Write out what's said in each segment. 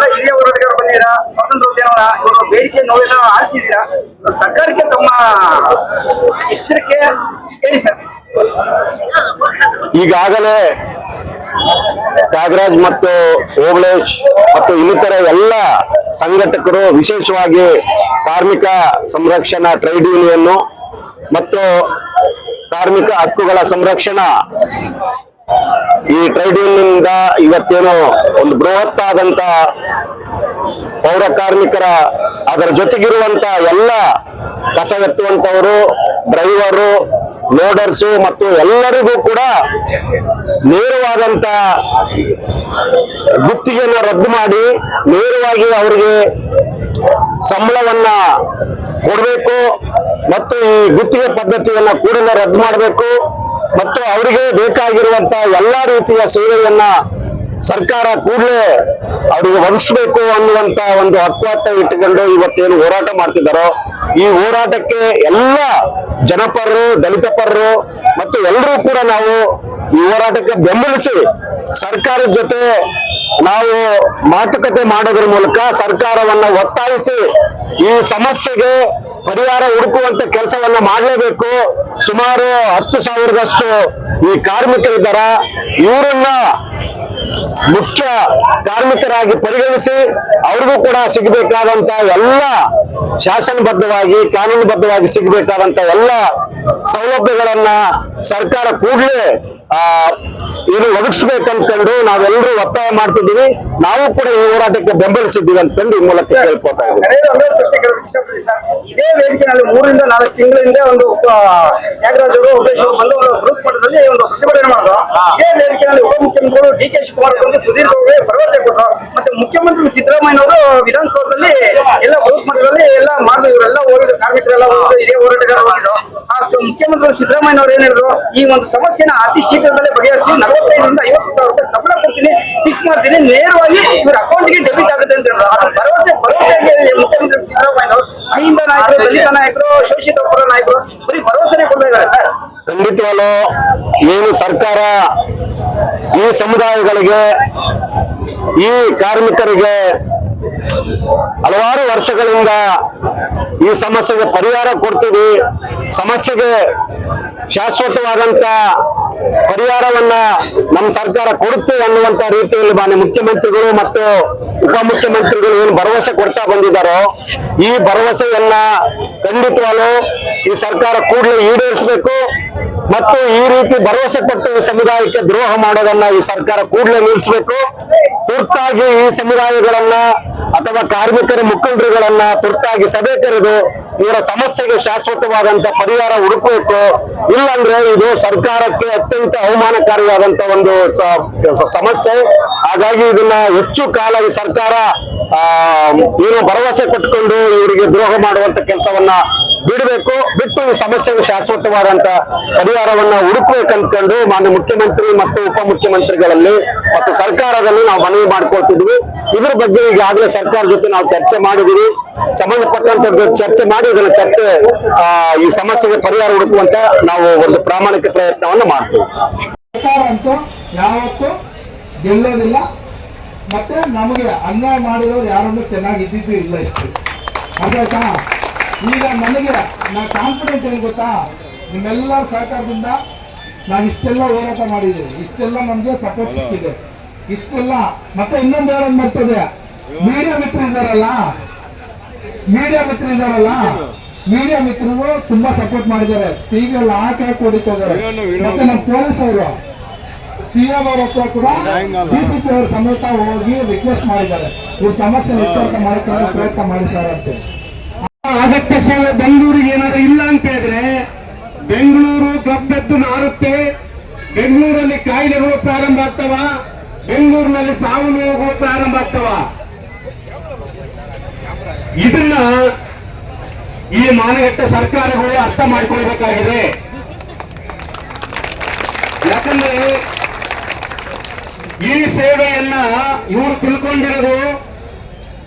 ನೀವೆಲ್ಲ ಹಿರಿಯ ಹೋರಾಟಗಾರ ಬಂದಿದ್ದೀರಾ? ಸ್ವಾತಂತ್ರ್ಯ ಉದ್ಯಾನವನ? ಇವರು ಬೇಡಿಕೆ ನೋವೆಲ್ಲ ಆಲಿಸಿದ್ದೀರಾ ಸರ್ಕಾರಕ್ಕೆ ತಮ್ಮ ಎಚ್ಚರಿಕೆ ಹೇಳಿ ಸರ್. ಈಗಾಗಲೇ ತ್ಯಾಗರಾಜ್ ಮತ್ತು ಓಬಳೇಶ್ ಮತ್ತು ಇನ್ನಿತರ ಎಲ್ಲ ಸಂಘಟಕರು ವಿಶೇಷವಾಗಿ ಕಾರ್ಮಿಕ ಸಂರಕ್ಷಣಾ ಟ್ರೇಡ್ ಯೂನಿಯನ್ ಮತ್ತು ಕಾರ್ಮಿಕ ಹಕ್ಕುಗಳ ಸಂರಕ್ಷಣಾ ಈ ಟ್ರೇಡ್ ಯೂನಿಯನ್ ಇವತ್ತೇನು ಒಂದು ಬೃಹತ್ ಆದಂತ ಪೌರ ಕಾರ್ಮಿಕರ ಅದರ ಜೊತೆಗಿರುವಂತ ಎಲ್ಲ ಕಸ ಎತ್ತುವಂತವರು ಡ್ರೈವರು ಲೋಡರ್ಸು ಮತ್ತು ಎಲ್ಲರಿಗೂ ಕೂಡ ನೇರವಾದಂತ ಗುತ್ತಿಗೆಯನ್ನು ರದ್ದು ಮಾಡಿ ನೇರವಾಗಿ ಅವರಿಗೆ ಸಂಬಳವನ್ನ ಕೊಡಬೇಕು ಮತ್ತು ಈ ಗುತ್ತಿಗೆ ಪದ್ಧತಿಯನ್ನ ಕೂಡಲೇ ರದ್ದು ಮಾಡಬೇಕು. ಮತ್ತು ಅವರಿಗೆ ಬೇಕಾಗಿರುವಂತಹ ಎಲ್ಲಾ ರೀತಿಯ ಸೇವೆಯನ್ನ ಸರ್ಕಾರ ಕೂಡಲೇ ಅವರಿಗೆ ಒದಗಿಸಬೇಕು ಅನ್ನುವಂತ ಒಂದು ಹಕ್ಕುವತ್ತ ಇಟ್ಟುಕೊಂಡು ಇವತ್ತೇನು ಹೋರಾಟ ಮಾಡ್ತಿದ್ದಾರೋ, ಈ ಹೋರಾಟಕ್ಕೆ ಎಲ್ಲ ಜನಪರರು ದಲಿತ ಪರರು ಮತ್ತು ಎಲ್ಲರೂ ಕೂಡ ನಾವು ಈ ಹೋರಾಟಕ್ಕೆ ಬೆಂಬಲಿಸಿ ಸರ್ಕಾರದ ಜೊತೆ ನಾವು ಮಾತುಕತೆ ಮಾಡೋದ್ರ ಮೂಲಕ ಸರ್ಕಾರವನ್ನು ಒತ್ತಾಯಿಸಿ ಈ ಸಮಸ್ಯೆಗೆ ಪರಿಹಾರ ಹುಡುಕುವಂತ ಕೆಲಸವನ್ನ ಮಾಡಲೇಬೇಕು. ಸುಮಾರು ಹತ್ತು ಸಾವಿರದಷ್ಟು ಈ ಕಾರ್ಮಿಕರಿದ್ದಾರ. ಇವರನ್ನ ಮುಖ್ಯ ಕಾರ್ಮಿಕರಾಗಿ ಪರಿಗಣಿಸಿ ಅವ್ರಿಗೂ ಕೂಡ ಸಿಗಬೇಕಾದಂತ ಎಲ್ಲ ಶಾಸನಬದ್ಧವಾಗಿ, ಕಾನೂನುಬದ್ಧವಾಗಿ ಸಿಗಬೇಕಾದಂತ ಎಲ್ಲ ಸೌಲಭ್ಯಗಳನ್ನ ಸರ್ಕಾರ ಕೂಡಲೇ ಏನು ಒದಗಿಸ್ಬೇಕಂತಂದು ನಾವೆಲ್ಲರೂ ಒತ್ತಾಯ ಮಾಡ್ತಿದ್ದೀವಿ. ನಾವು ಕೂಡ ಈ ಹೋರಾಟಕ್ಕೆ ಬೆಂಬಲಿಸಿದ್ದೀವಿ ಅಂತಂದು ಈ ಮೂಲಕ ಕೇಳ್ಕೊತಾ ಇದೇ ವೇದಿಕೆನಲ್ಲಿ ಮೂರರಿಂದ ನಾಲ್ಕು ತಿಂಗಳ ಹಿಂದೆ ಒಂದು ಆ, ತ್ಯಾಗರಾಜ್ ಅವರು ಅವರು ಬಂದು ಒಂದು ಪ್ರತಿಭಟನೆ ಮಾಡಿದ್ರು. ಇದೇ ವೇದಿಕೆಯಲ್ಲಿ ಉಪಮುಖ್ಯಮಂತ್ರಿಗಳು ಡಿ ಕೆ ಶಿವಕುಮಾರ್ ಸುಧೀರ್ ಸುದೀರ್ಘವಾಗಿ ಭರವಸೆ ಕೊಟ್ಟರು. ಮತ್ತೆ ಮುಖ್ಯಮಂತ್ರಿ ಸಿದ್ದರಾಮಯ್ಯ ಅವರು ವಿಧಾನಸೌಧದಲ್ಲಿ ಎಲ್ಲ ಬೃಹತ್ ಮಟ್ಟದಲ್ಲಿ ಎಲ್ಲ ಮಾಡಿದ್ರು ಇವರೆಲ್ಲ ಹೋಗಿದ್ರು ಕಾರ್ಮಿಕರೆಲ್ಲ ಇದೇ ಹೋರಾಟಗಾರ ಹೋಗಿದ್ರು ಮುಖ್ಯಮಂತ್ರಿ ಸಿದ್ದರಾಮಯ್ಯ ಅವರು ಏನ್ ಹೇಳಿದ್ರು? ಈ ಒಂದು ಸಮಸ್ಯೆನ ಅತಿ ಶೀಘ್ರದಲ್ಲೇ ಬಗೆಹರಿಸಿ ನಲವತ್ತೈದರಿಂದ ಐವತ್ತು ಸಾವಿರ ರೂಪಾಯಿ ಸಂಬಳ ಕೊಡ್ತೀನಿ ಫಿಕ್ಸ್ ಮಾಡ್ತೀನಿ, ನೇರವಾಗಿ ಇವ್ರ ಅಕೌಂಟ್ಗೆ ಡೆಬಿಟ್ ಆಗುತ್ತೆ ಅಂತ ಹೇಳಿದ್ರು ಅದು ಭರವಸೆ ಭರವಸೆ ಮುಖ್ಯಮಂತ್ರಿ ಸಿದ್ದರಾಮಯ್ಯ ಅವರು ಅಹಿಂದ ನಾಯಕರು, ದಲಿತ ನಾಯಕರು, ಶೋಷಿತ ವರ್ಗದ ನಾಯಕರು, ಬರೀ ಭರವಸೆನೆ ಕೊಡ್ತಾ ಇದ್ದಾರೆ ಸರ್. ಖಂಡಿತವಾಗ್ಲು, ಏನು ಸರ್ಕಾರ ಈ ಸಮುದಾಯಗಳಿಗೆ, ಈ ಕಾರ್ಮಿಕರಿಗೆ ಹಲವಾರು ವರ್ಷಗಳಿಂದ ಈ ಸಮಸ್ಯೆಗೆ ಪರಿಹಾರ ಕೊಡ್ತೀವಿ ಸಮಸ್ಯೆಗೆ ಶಾಶ್ವತವಾದಂತ ಪರಿಹಾರವನ್ನ ನಮ್ಮ ಸರ್ಕಾರ ಕೊಡುತ್ತೆ ಅನ್ನುವಂತ ರೀತಿಯಲ್ಲಿ ಮಾನ್ಯ ಮುಖ್ಯಮಂತ್ರಿಗಳು ಮತ್ತು ಉಪಮುಖ್ಯಮಂತ್ರಿಗಳು ಏನು ಭರವಸೆ ಕೊಡ್ತಾ ಬಂದಿದ್ದಾರೋ, ಈ ಭರವಸೆಯನ್ನ ಖಂಡಿತವಾಗ್ಲು ಈ ಸರ್ಕಾರ ಕೂಡಲೇ ಈಡೇರಿಸಬೇಕು ಮತ್ತು ಈ ರೀತಿ ಭರವಸೆ ಕೊಟ್ಟು ಸಮುದಾಯಕ್ಕೆ ದ್ರೋಹ ಮಾಡೋದನ್ನ ಈ ಸರ್ಕಾರ ಕೂಡಲೇ ನಿಲ್ಲಿಸಬೇಕು. ತುರ್ತಾಗಿ ಈ ಸಮುದಾಯಗಳನ್ನ ಅಥವಾ ಕಾರ್ಮಿಕರ ಮುಖಂಡರುಗಳನ್ನ ತುರ್ತಾಗಿ ಸಭೆ ಕರೆದು ಇವರ ಸಮಸ್ಯೆಗೆ ಶಾಶ್ವತವಾದಂತ ಪರಿಹಾರ ಹುಡುಕಬೇಕು. ಇಲ್ಲಂದ್ರೆ ಇದು ಸರ್ಕಾರಕ್ಕೆ ಅತ್ಯಂತ ಅವಮಾನಕಾರಿಯಾದಂತ ಒಂದು ಸಮಸ್ಯೆ. ಹಾಗಾಗಿ ಇದನ್ನ ಹೆಚ್ಚು ಕಾಲ ಈ ಸರ್ಕಾರ ಏನು ಭರವಸೆ ಕೊಟ್ಕೊಂಡು ಇವರಿಗೆ ದ್ರೋಹ ಮಾಡುವಂತ ಕೆಲಸವನ್ನ ಬಿಡಬೇಕು. ಬಿಟ್ಟು ಈ ಸಮಸ್ಯೆಗೆ ಶಾಶ್ವತವಾದಂತ ಪರಿಹಾರವನ್ನ ಹುಡುಕಬೇಕಂದ್ಕೊಂಡು ಮಾನ್ಯ ಮುಖ್ಯಮಂತ್ರಿ ಮತ್ತು ಉಪಮುಖ್ಯಮಂತ್ರಿಗಳಲ್ಲಿ ಮತ್ತು ಸರ್ಕಾರದಲ್ಲಿ ನಾವು ಮನವಿ ಮಾಡ್ಕೊಳ್ತಿದ್ವಿ. ಇದ್ರ ಬಗ್ಗೆ ಈಗಾಗಲೇ ಸರ್ಕಾರ ಜೊತೆ ನಾವು ಚರ್ಚೆ ಮಾಡಿದೀವಿ ಸಂಬಂಧಪಟ್ಟಂತ ಚರ್ಚೆ ಮಾಡಿ ಇದನ್ನ ಚರ್ಚೆ ಈ ಸಮಸ್ಯೆಗೆ ಪರಿಹಾರ ಹುಡುಕುವಂತ ನಾವು ಒಂದು ಪ್ರಾಮಾಣಿಕ ಪ್ರಯತ್ನವನ್ನು ಮಾಡ್ತೀವಿ. ಸರ್ಕಾರ ಅಂತೂ ಯಾವತ್ತೂ ಗೆಲ್ಲೋದಿಲ್ಲ. ಮತ್ತೆ ನಮಗೆ ಅನ್ಯಾಯ ಮಾಡಿದವರು ಯಾರನ್ನು ಚೆನ್ನಾಗಿ ಇದ್ದಿದ್ದು ಇಲ್ಲ ಇಷ್ಟು. ಅದಾಯ್ತಾ ಈಗ ನನಗೆ ನಾ ಕಾನ್ಫಿಡೆಂಟ್ ಏನು ಗೊತ್ತಾ? ನಿಮ್ಮೆಲ್ಲರ ಸಹಕಾರದಿಂದ ನಾವು ಇಷ್ಟೆಲ್ಲ ಹೋರಾಟ ಮಾಡಿದ್ದೀವಿ. ಇಷ್ಟೆಲ್ಲ ನಮಗೆ ಸಪೋರ್ಟ್ ಸಿಕ್ಕಿದೆ. ಇಷ್ಟೆಲ್ಲ. ಮತ್ತೆ ಇನ್ನೊಂದು ಹೇಳೋದು ಬರ್ತದೆ? ಮೀಡಿಯಾ ಮಿತ್ರ ಇದಾರಲ್ಲ? ಮೀಡಿಯಾ ಮಿತ್ರ ಇದಾರಲ್ಲ? ಮೀಡಿಯಾ ಮಿತ್ರರು ತುಂಬಾ ಸಪೋರ್ಟ್ ಮಾಡಿದ್ದಾರೆ. ಟಿವಿ ಅಲ್ಲಿ ಹಾಕಿ ಹೊಡಿತಾ ಇದ್ದಾರೆ. ಮತ್ತೆ ನಮ್ಮ ಪೊಲೀಸ್ ಅವರು ಸಿಎಂ ಅವ್ರ ಹತ್ರ ಕೂಡ ಡಿಸಿಪಿ ಅವ್ರ ಸಮೇತ ಹೋಗಿ ರಿಕ್ವೆಸ್ಟ್ ಮಾಡಿದ್ದಾರೆ. ಇವ್ರ ಸಮಸ್ಯೆ ಇತ್ಯರ್ಥ ಮಾಡಿಕೊಂಡು ಪ್ರಯತ್ನ ಮಾಡಿ ಸರ್ ಅಂತ. ಅಗತ್ಯ ಸೇವೆ ಬೆಂಗಳೂರಿಗೆ ಏನಾದ್ರು ಇಲ್ಲ ಅಂತ ಹೇಳಿದ್ರೆ ಬೆಂಗಳೂರು ಗಬ್ಬೆದ್ದು ನಾರುತ್ತೆ ಬೆಂಗಳೂರಲ್ಲಿ ಕಾಯಿಲೆಗಳು ಪ್ರಾರಂಭ ಆಗ್ತವ. ಬೆಂಗಳೂರಿನಲ್ಲಿ ಸಾವು ನೋವುಗಳು ಪ್ರಾರಂಭ ಆಗ್ತವ? ಇದನ್ನ ಈ ಮಾನಗಟ್ಟ ಸರ್ಕಾರಗಳು ಅರ್ಥ ಮಾಡಿಕೊಳ್ಬೇಕಾಗಿದೆ. ಯಾಕಂದ್ರೆ ಈ ಸೇವೆಯನ್ನ ಇವರು ತಿಳ್ಕೊಂಡಿರೋದು,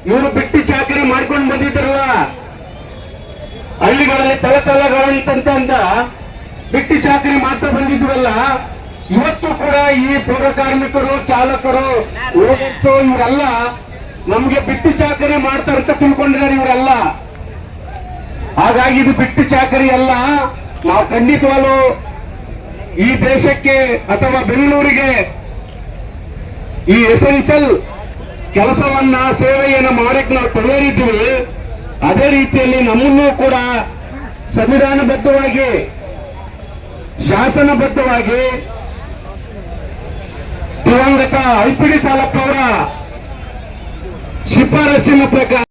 ಇವರು ಬಿಟ್ಟಿ ಚಾಕರಿ ಮಾಡ್ಕೊಂಡು ಬಂದಿದ್ರಲ್ಲ ಹಳ್ಳಿಗಳಲ್ಲಿ ತಲತಲಗಳಂತಂತ ಬಿಟ್ಟಿ ಚಾಕರಿ ಮಾಡ್ತಾ ಬಂದಿದ್ವಲ್ಲ ಇವತ್ತು ಕೂಡ ಈ ಪೌರ ಕಾರ್ಮಿಕರು, ಚಾಲಕರು ಓಡರ್ಸು ಇವರೆಲ್ಲ ನಮ್ಗೆ ಬಿಟ್ಟು ಚಾಕರಿ ಮಾಡ್ತಾರೆ ಅಂತ ತಿಳ್ಕೊಂಡಿದ್ದಾರೆ ಇವರೆಲ್ಲ. ಹಾಗಾಗಿ ಇದು ಬಿಟ್ಟು ಚಾಕರಿ ಅಲ್ಲ. ನಾವು ಖಂಡಿತವಾಗ್ಲು ಈ ದೇಶಕ್ಕೆ ಅಥವಾ ಬೆಂಗಳೂರಿಗೆ ಈ ಎಸೆನ್ಷಿಯಲ್ ಕೆಲಸವನ್ನ, ಸೇವೆಯನ್ನ ಮಾಡಕ್ಕೆ ನಾವು ತಯಾರಿದ್ದೀವಿ. ಅದೇ ರೀತಿಯಲ್ಲಿ ನಮ್ಮನ್ನೂ ಕೂಡ ಸಂವಿಧಾನಬದ್ಧವಾಗಿ, ಶಾಸನಬದ್ಧವಾಗಿ ದಿವಂಗತ ಐಪಿಡಿ ಸಾಲಪ್ಪ ಅವರ ಶಿಫಾರಸ್ಸಿನ ಪ್ರಕಾರ.